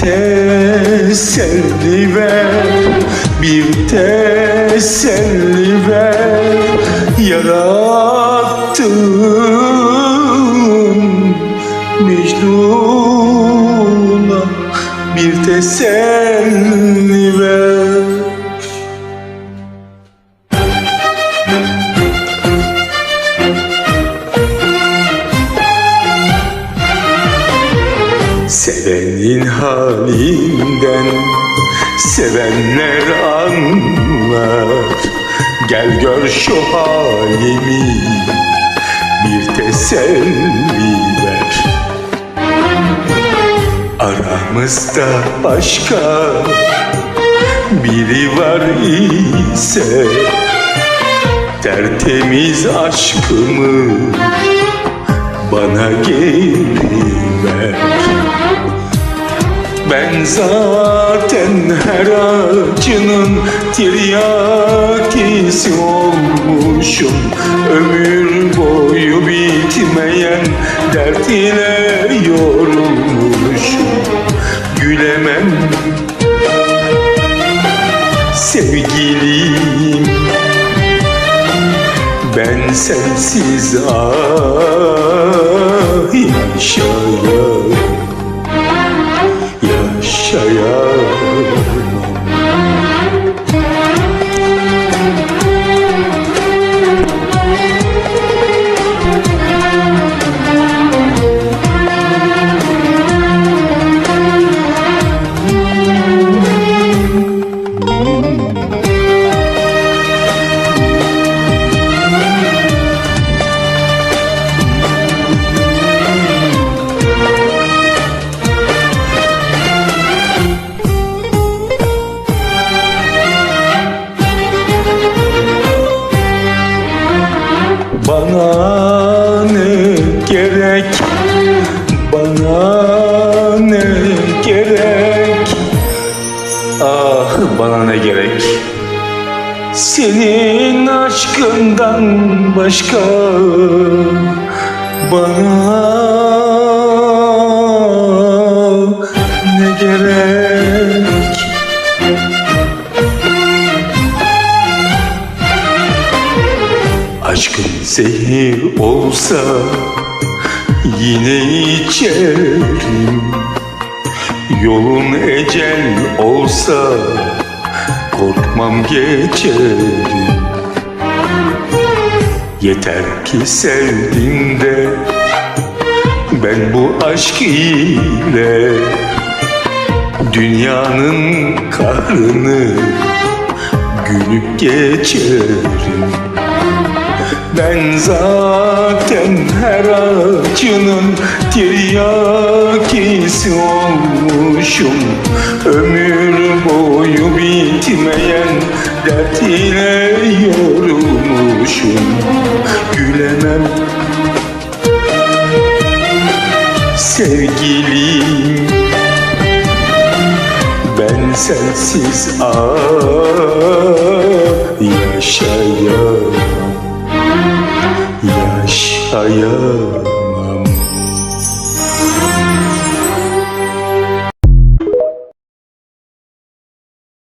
teselli ver Bir teselli ver Yarattın Mecnun'a Bir teselli Sevenin halinden sevenler anlar. Gel gör şu halimi bir teselli ver. Aramızda başka biri var ise Tertemiz aşkımı bana geri Zaten her acının tiryakisi olmuşum. Ömür boyu bitmeyen dert ile yorulmuşum. Gülemem. Sevgilim ben sensiz ah yaşayamam ne gerek? Bana ne gerek? Ah bana ne gerek? Senin aşkından başka Bana zehir olsa yine içerim. Yolun ecel olsa korkmam geçerim. Yeter ki sevdim de ben bu aşk ile Dünyanın kahrını gülüp geçerim zaten her acının tiryakisi olmuşum. Ömür boyu bitmeyen dert ile yorulmuşum. Gülemem. Sevgilim Ben sensiz ah yaşayamam Yaşayamam